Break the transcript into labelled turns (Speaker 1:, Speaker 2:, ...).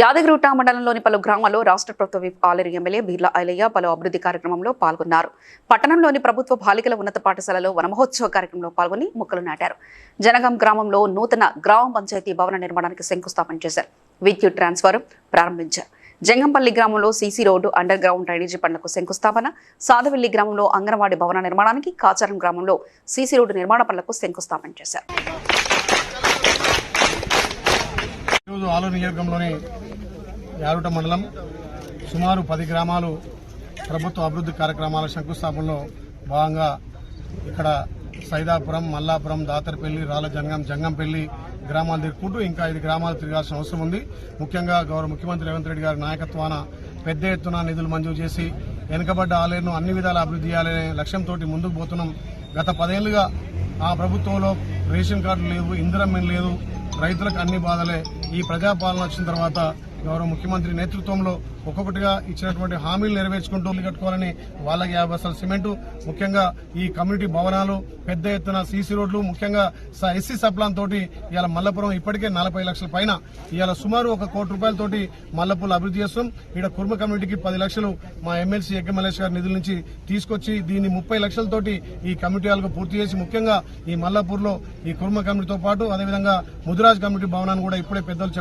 Speaker 1: యాదగిరిగుట్ట మండలంలోని పలు గ్రామాల్లో రాష్ట్ర ప్రభుత్వ విప్ ఆలేరు ఎమ్మెల్యే బిర్లా ఐలయ్య పలు అభివృద్ధి కార్యక్రమంలో పాల్గొన్నారు. పట్టణంలోని ప్రభుత్వ బాలికల ఉన్నత పాఠశాలలో వనమహోత్సవ కార్యక్రమంలో పాల్గొని మొక్కలు నాటారు. జనగాం గ్రామంలో నూతన గ్రామ పంచాయతీ భవన నిర్మాణానికి శంకుస్థాపన చేశారు. విద్యుత్ ట్రాన్స్ఫర్ ప్రారంభించారు. జంగంపల్లి గ్రామంలో CC road underground drainage పనులకు శంకుస్థాపన సాదవెల్లి గ్రామంలో అంగన్వాడీ భవన నిర్మాణానికి కాచారం గ్రామంలో సీసీ రోడ్డు నిర్మాణ పనులకు శంకుస్థాపన చేశారు.
Speaker 2: ఈరోజు ఆలూరు నియోజకంలోని యారుట మండలం సుమారు పది గ్రామాలు ప్రభుత్వ అభివృద్ధి కార్యక్రమాల శంకుస్థాపనలో భాగంగా ఇక్కడ సైదాపురం మల్లాపురం దాతరపల్లి రాళ్ళజంగం జంగంపల్లి గ్రామాలు తిరుగుకుంటూ ఇంకా ఐదు గ్రామాలు తిరగాల్సిన అవసరం ఉంది. ముఖ్యంగా గౌరవ ముఖ్యమంత్రి రేవంత్ రెడ్డి గారి నాయకత్వాన పెద్ద ఎత్తున నిధులు మంజూరు చేసి వెనుకబడ్డ ఆలయను అన్ని విధాల అభివృద్ధి చేయాలనే లక్ష్యంతో ముందుకు పోతున్నాం. గత పదేళ్ళుగా ఆ ప్రభుత్వంలో రేషన్ కార్డు లేవు ఇందిరమ్మ లేదు రైతులకు అన్ని బాధలే. ఈ ప్రజాపాలన వచ్చిన తర్వాత గౌరవ ముఖ్యమంత్రి నేతృత్వంలో ఒక్కొక్కటిగా ఇచ్చినటువంటి హామీలు నెరవేర్చుకుంటూ కట్టుకోవాలని వాళ్ళకి యాభై బస్తాల సిమెంటు ముఖ్యంగా ఈ కమ్యూనిటీ భవనాలు పెద్ద ఎత్తున సీసీ రోడ్లు ముఖ్యంగా ఎస్సీ సప్లాన్ తోటి ఇవాళ మల్లపురం ఇప్పటికే నలభై లక్షల పైన ఇవాళ సుమారు ఒక కోటి రూపాయలతోటి మల్లపూలు అభివృద్ధి చేస్తాం. ఇక్కడ కుర్మ కమ్యూనిటీకి పది లక్షలు మా ఎమ్మెల్సీ ఎక్క గారి నిధుల నుంచి తీసుకొచ్చి దీన్ని ముప్పై లక్షలతోటి ఈ కమిటీ వాళ్ళకు పూర్తి చేసి ముఖ్యంగా ఈ మల్లాపూర్లో ఈ కుర్మ కమిటీతో పాటు అదేవిధంగా ముదిరాజ్ కమిటీ భవనాన్ని కూడా ఇప్పుడే పెద్దలు చెప్పడం